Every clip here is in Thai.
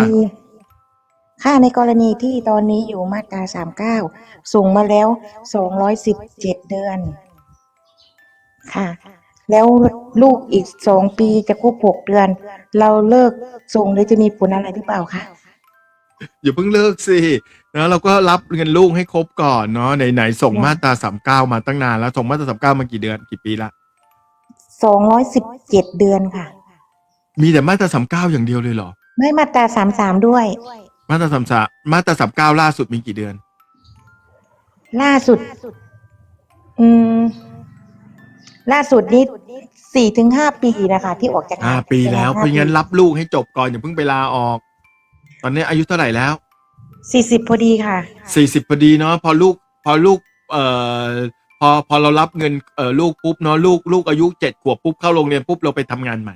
ณีค่าในกรณีที่ตอนนี้อยู่มาตราสามเก้าส่งมาแล้วสองร้อยสิบเจ็ดเดือน ค่ะ แล้วลูกอีกสองปีจะครบหกเดือน เราเลิกส่งหรือจะมีผลอะไรหรือเปล่าคะอย่าเพิ่งเลิกสินะเราก็รับเงินลูกให้ครบก่อนเนาะไหนๆส่งค่ะมาตราสามเก้ามาตั้งนานแล้วส่งมาตราสามเก้ามากี่เดือนกี่ปีละสองร้อยสิบเจ็ดเดือนค่ะ มีแต่มาตราสามเก้าอย่างเดียวเลยเหรอ ไม่มาตราสามสามด้วย มาตราสามสามมาตราสามเก้าล่าสุดมีกี่เดือน ล่าสุด อืม ล่าสุดนี้สี่ถึงห้าปีนะคะ ที่ออกจากงนห้าปีแล้วห้เพราะงั้นรับลูกให้จบก่อนอย่าเพิ่งไปลาออก ตอนนี้อายุเท่าไหร่แล้วสี่สิบพอดีค่ะ สี่สิบพอดีเนาะพอลูก พอลูก เอ่อพอพอเรารับเงินเอ่อลูกปุ๊บเนาะลูกลูกอายุเจ็ดขวบปุ๊บเข้าโรงเรียนปุ๊บเราไปทำงานใหม่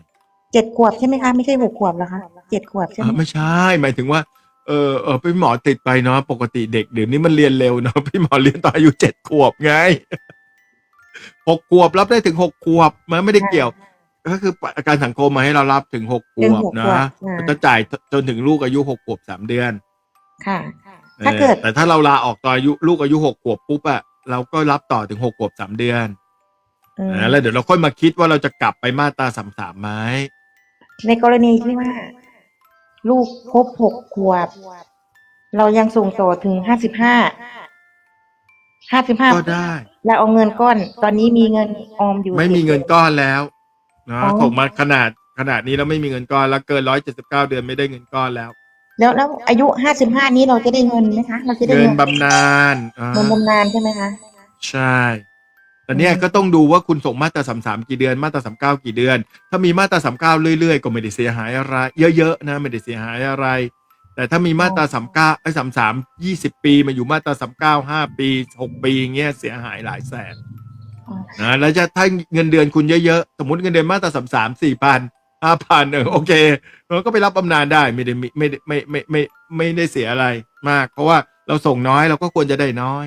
เจ็ดขวบใช่ไหมคะ ไม่ใช่หกขวบเหรอคะ เจ็ดขวบใช่ไหเอมอไม่ใช่ หมายถึงว่า เออเออพี่หมอติดไปเนาะปกติเด็กเดี๋ยวนี้มันเรียนเร็วเนาะพี่หมอเรียนตอนอายุเจ็ดขวบไงหกขวบรับได้ถึงหกขวบมันไม่ได้เกี่ยว ก็คือประกันสังคมมาให้เรารับถึงหกขเป็นวบหกขนะวบเราอ่าจะจ่ายจนถึงลูกอายุหกขวบสามเดือนค่ะออถ้าเกิดแต่ถ้าเราลาออกตอนอายุลูกอายุหกขวบปุ๊บอะเราก็รับต่อถึงหกขวบสามเดือนอืมนะแล้วเดี๋ยวเราค่อยมาคิดว่าเราจะกลับไปมาตราสามสามไหม ในกรณีที่ว่า ลูกครบหกขวบ เรายังส่งต่อถึงห้าสิบห้า ห้าสิบห้าก็ได้ เราเอาเงินก้อน ตอนนี้มีเงินออมอยู่ ไม่มีเงินก้อนแล้วนะอ๋อส่งมาขนาดขนาดนี้แล้วไม่มีเงินก้อนแล้วเกินร้อยเจ็ดสิบเก้าเดือนไม่ได้เงินก้อนแล้ว แล้วแล้วอายุห้าสิบห้านี้เราจะได้เงินไหมคะ เราจะได้เงินเงินบำนาญอ่าเงินบำนาญใช่ไหมคะ ใช่ แต่เนี้ยก็ต้องดูว่าคุณส่งมาตราสามสามกี่เดือนมาตราสามเก้ากี่เดือน ถ้ามีมาตราสามเก้าเรื่อยๆ ก็ไม่ได้เสียหายอะไร เยอะๆนะไม่ได้เสียหายอะไร แต่ถ้ามีมาตราสามเก้าไอ้สามสามยี่สิบปีมาอยู่มาตราสามเก้าห้าปีหกปีอย่างเงี้ยเสียหายหลายแสนนะแล้วจะถ้าเงินเดือนคุณเยอะๆ สมมติเงินเดือนมาตราสามสามสี่พันห้าพันเออโอเคเราก็ไปรับบำนาญได้ไม่ได้มีไม่ได้ไม่ไม่ไม่ไม่ไม่ได้เสียอะไรมาก เพราะว่าเราส่งน้อยเราก็ควรจะได้น้อย